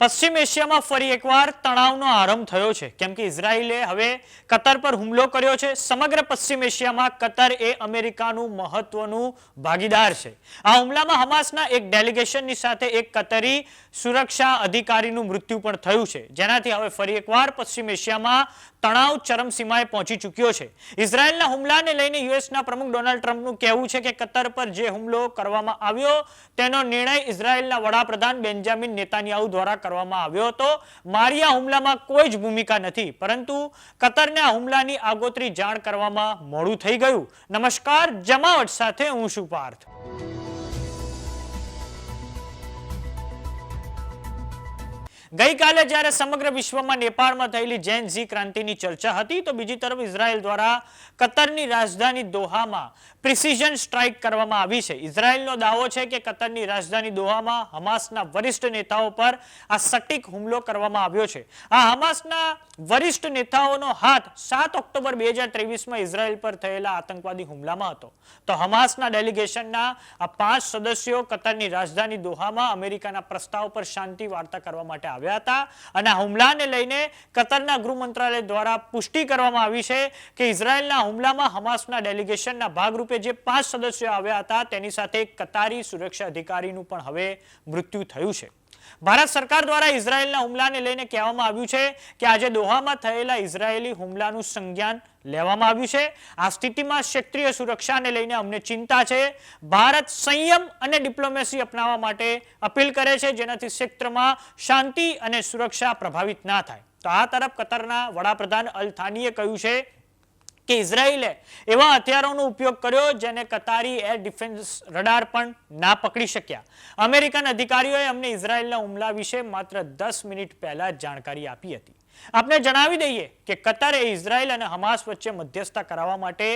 પશ્ચિમ એશિયામાં ફરી એકવાર તણાવનો આરંભ થયો છે. કેમ કે ઇઝરાયલે હવે કતર પર હુમલો કર્યો છે. સમગ્ર પશ્ચિમ એશિયામાં કતર એ અમેરિકાનું મહત્વનું ભાગીદાર છે. આ હુમલામાં હમાસના એક ડેલિગેશનની સાથે એક કતરી સુરક્ષા અધિકારીનું મૃત્યુ પણ થયું છે. જેનાથી હવે ફરી એકવાર પશ્ચિમ એશિયામાં તણાવ ચરમસીમાએ પહોંચી ચૂક્યો છે. ઇઝરાયલના હુમલાને લઈને યુએસના પ્રમુખ ડોનાલ્ડ ટ્રમ્પનું કહેવું છે કે કતર પર જે હુમલો કરવામાં આવ્યો તેનો નિર્ણય ઇઝરાયલના વડાપ્રધાન બેન્જામિન નેતાન્યાહુ દ્વારા કરવામાં આવ્યો હતો. મારી આ હુમલામાં કોઈ જ ભૂમિકા નથી, પરંતુ કતરને આ હુમલાની આગોતરી જાણ કરવામાં મોડું થઈ ગયું. નમસ્કાર, જમાવટ સાથે હું છું પાર્થ. ગઈકાલે જ્યારે સમગ્ર વિશ્વમાં નેપાળમાં થયેલી જૈન ઝી ક્રાંતિની ચર્ચા હતી, તો બીજી તરફ ઇઝરાયલ દ્વારા કતરની રાજધાની દોહામાં પ્રિસિઝન સ્ટ્રાઇક કરવામાં આવી છે. ઇઝરાયલનો દાવો છે કે કતરની રાજધાની દોહામાં હમાસના વરિષ્ઠ નેતાઓ પર આ સટીક હુમલો કરવામાં આવ્યો છે. આ હમાસના વરિષ્ઠ નેતાઓનો હાથ સાત ઓક્ટોબર બે હજાર ત્રેવીસમાં ઇઝરાયલ પર થયેલા આતંકવાદી હુમલામાં હતો. તો હમાસના ડેલિગેશનના આ પાંચ સદસ્યો કતરની રાજધાની દોહામાં અમેરિકાના પ્રસ્તાવ પર શાંતિ વાર્તા કરવા માટે આવ્યા હતા અને હુમલાને લઈને કતરના ગૃહ મંત્રાલય દ્વારા પુષ્ટિ કરવામાં આવી છે કે ઇઝરાયલના હુમલામાં હમાસના ડેલિગેશનના ભાગરૂપે જે પાંચ સદસ્યો આવ્યા હતા તેની સાથે કતારી સુરક્ષા અધિકારીનું પણ હવે મૃત્યુ થયું છે. ભારત સરકાર દ્વારા ઇઝરાયલના હુમલાને લઈને કહેવામાં આવ્યું છે કે આજે દોહામાં થયેલા ઇઝરાયેલી હુમલાનું સંજ્ઞાન લેવામાં આવ્યું છે. આ સ્થિતિમાં ક્ષેત્રીય સુરક્ષાને લઈને અમને ચિંતા છે. ભારત સંયમ અને ડિપ્લોમેસી અપનાવવા માટે અપીલ કરે છે, જેનાથી ક્ષેત્રમાં શાંતિ અને સુરક્ષા પ્રભાવિત ના થાય. તો આ તરફ કતરના વડાપ્રધાન અલ થાનીએ કહ્યું છે કે ઇઝરાયલે એવા હથિયારોનો ઉપયોગ કર્યો જેને કતારી એર ડિફેન્સ રડાર પણ ના પકડી શક્યા. અમેરિકન અધિકારીઓએ અમને ઇઝરાયલના હુમલા વિશે માત્ર દસ મિનિટ પહેલા જાણકારી આપી હતી. આપને જણાવી દઈએ કે કતારે ઇઝરાયલ અને હમાસ વચ્ચે મધ્યસ્થતા કરાવવા માટે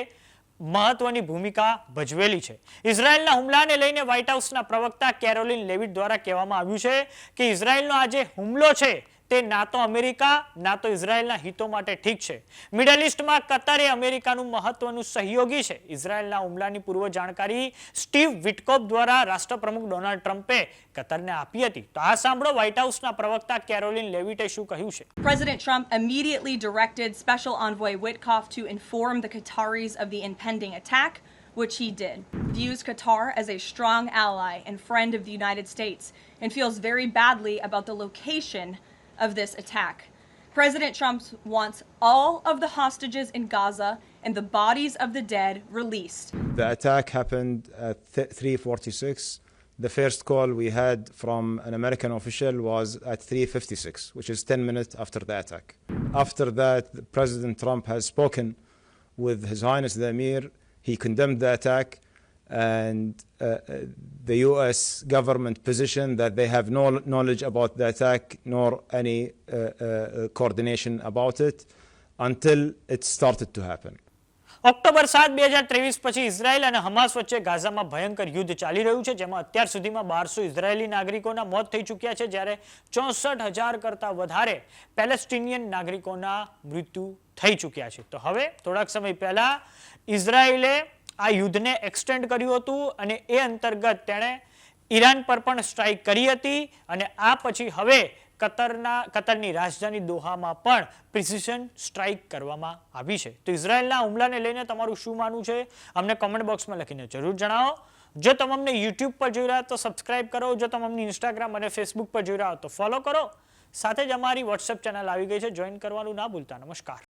મહત્વની ભૂમિકા ભજવેલી છે. ઇઝરાયલના હુમલાને લઈને વ્હાઇટ હાઉસના પ્રવક્તા કેરોલિન લેવિટ દ્વારા કહેવામાં આવ્યું છે કે ઇઝરાયલનો આ જે હુમલો છે તે ના તો અમેરિકા ના તો ઇઝરાયલના હિતો માટે ઠીક છે મિડલ ઇસ્ટમાં કતાર એ અમેરિકાનું મહત્વનું સહયોગી છે ઇઝરાયલના હુમલાની પૂર્વ જાણકારી સ્ટીવ વિટકોપ દ્વારા રાષ્ટ્રપ્રમુખ ડોનાલ્ડ ટ્રમ્પે કતરને આપી હતી તો આ સાંભળો વ્હાઇટ હાઉસના પ્રવક્તા કેરોલિન લેવિટે શું કહ્યું છે President Trump immediately directed Special Envoy Witkoff to inform the Qataris of the impending attack, which he did. Views Qatar as a strong ally and friend of the United States and feels very badly about the location of this attack. President Trump wants all of the hostages in Gaza and the bodies of the dead released. The attack happened at 3:46. The first call we had from an American official was at 3:56, which is 10 minutes after the attack. After that, President Trump has spoken with His Highness the Emir. He condemned the attack, and uh, uh, the U.S. government position that they have no knowledge about the attack nor any uh, uh, coordination about it until it started to happen. ઓક્ટોબર સાત બે હજાર ત્રેવીસ પછી Israel અને Hamas વચ્ચે ગાઝામાં ભયંકર યુદ્ધ ચાલી રહ્યું છે જેમાં અત્યાર સુધીમાં બારસો ઇઝરાયેલી નાગરિકોના મોત થઈ ચૂક્યા છે જ્યારે ચોસઠ હજાર કરતાં વધારે પેલેસ્ટિનિયન નાગરિકોના મૃત્યુ થઈ ચૂક્યા છે તો હવે થોડાક સમય પહેલા ઇઝરાયેલે આ યુદ્ધને એક્સટેન્ડ કર્યું હતું અને એ અંતર્ગત તેણે ઈરાન પર પણ સ્ટ્રાઇક કરી હતી અને આ પછી હવે કતરના, કતરની રાજધાની દોહામાં પણ પ્રિસિશન સ્ટ્રાઇક કરવામાં આવી છે. તો ઇઝરાયલના હુમલાને લઈને તમારું શું માનવું છે? અમને કોમેન્ટ બોક્સમાં લખીને જરૂર જણાવો. જો તમે અમને યુટ્યુબ પર જોઈ રહ્યા તો સબસ્ક્રાઇબ કરો. જો તમે અમને ઇન્સ્ટાગ્રામ અને ફેસબુક પર જોઈ રહ્યા તો ફોલો કરો. સાથે જ અમારી વોટ્સએપ ચેનલ આવી ગઈ છે. જોઈન કરવાનું ના ભૂલતા. નમસ્કાર.